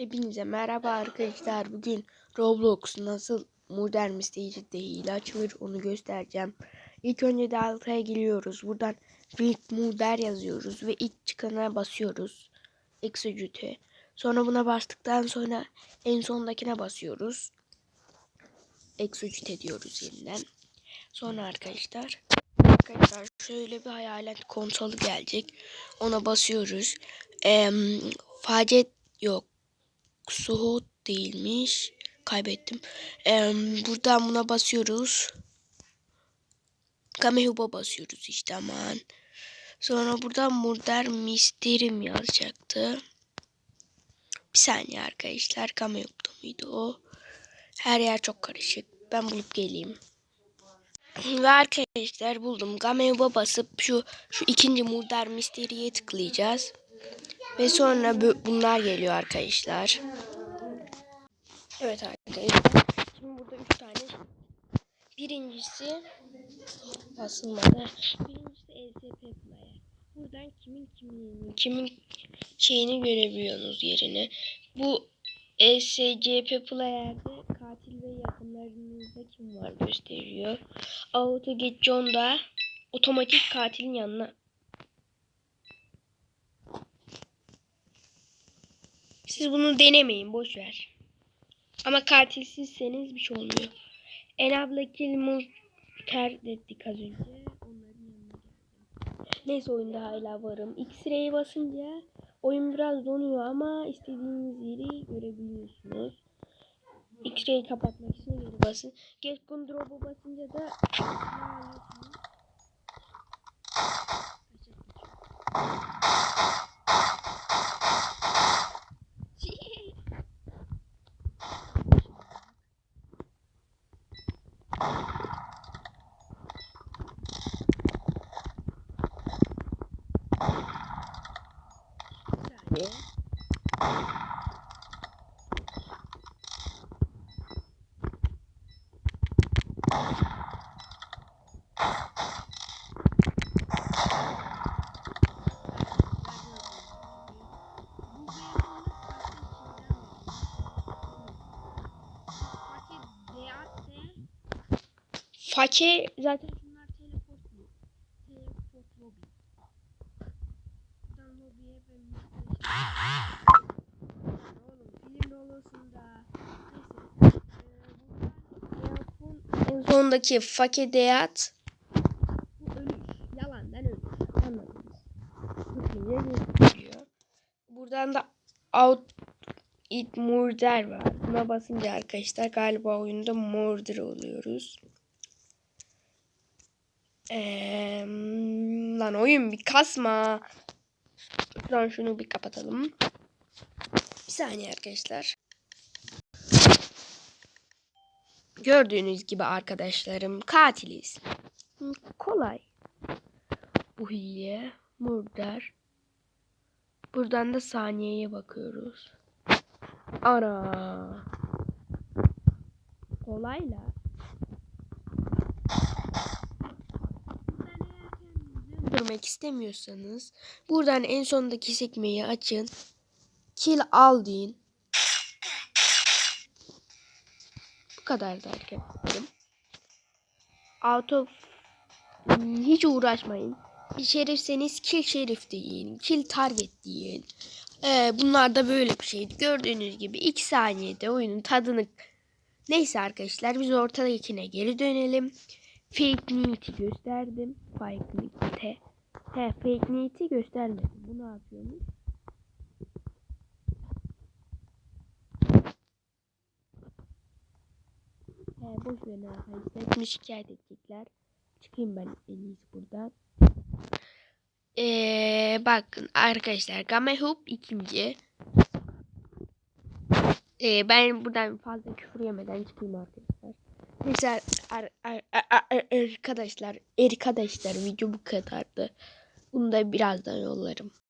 Hepinize merhaba arkadaşlar. Bugün Roblox nasıl modern müstehcide hile açılır onu göstereceğim. İlk önce Delta'ya giriyoruz. Buradan Build Modern yazıyoruz ve ilk çıkana basıyoruz. Execute. Sonra buna bastıktan sonra en sondakine basıyoruz. Execute ediyoruz yeniden. Sonra arkadaşlar arkadaşlar şöyle bir hayalet konsolu gelecek. Ona basıyoruz. Eee facet yok. Suhut değilmiş. Kaybettim. Ee, buradan buna basıyoruz. Gamehuba basıyoruz işte aman. Sonra buradan modern misterim yazacaktı. Bir saniye arkadaşlar. Gamehub'da mıydı o? Her yer çok karışık. Ben bulup geleyim. Ve arkadaşlar buldum. Gamehuba basıp şu şu ikinci modern misteriye tıklayacağız. Ve sonra bunlar geliyor arkadaşlar. Evet arkadaşlar. Şimdi burada üç tane. Birincisi basılmadı. Birincisi ESP player. Buradan kimin kimin kimin şeyini görebiliyorsunuz yerini. Bu ESCP player'de katil ve yakınlarınızda kim var gösteriyor. Auto Get John'da otomatik katilin yanına Siz bunu denemeyin boş ver. Ama katilsizseniz bir şey olmuyor. En abla kill dedik az önce. Neyse oyunda hala varım. X-ray'e basınca oyun biraz donuyor ama istediğiniz yeri görebiliyorsunuz. X-ray'i kapatmak için geri basın. Get Drop'u basınca da saniye. Fakir zaten şunlar teleport mu? Teleport lobby. Buradan lobby'ye ben Oğlum film lolosunda. Neyse. Ee, en sondaki fakir deyat. Bu ölür. Yalandan ölür. Anladınız. Buradan da out it murder var. Buna basınca arkadaşlar galiba oyunda murder oluyoruz. Ee, lan oyun bir kasma. Şuradan şunu bir kapatalım. Bir saniye arkadaşlar. Gördüğünüz gibi arkadaşlarım katiliz. Kolay. Bu hile. Murder. Buradan da saniyeye bakıyoruz. Ana. Kolayla. Durmak istemiyorsanız buradan en sondaki sekmeyi açın. Kill al deyin. Bu kadar da arkadaşlarım. Auto hiç uğraşmayın. Şerifseniz kill şerif deyin. Kill target deyin. Ee, bunlar da böyle bir şeydi. Gördüğünüz gibi 2 saniyede oyunun tadını Neyse arkadaşlar biz ortadakine geri dönelim. Fake news'i gösterdim. Fake news'te. He fake news'i göstermedim. Bu ne yapıyormuş? He boş verin arkadaşlar. Şimdi şikayet edecekler. Çıkayım ben en iyisi buradan. Ee, bakın arkadaşlar Gamehoop ikinci. Ee, ben buradan fazla küfür yemeden çıkayım arkadaşlar. Neyse ar, ar, ar, ar, arkadaşlar arkadaşlar video bu kadardı. Bunu da birazdan yollarım.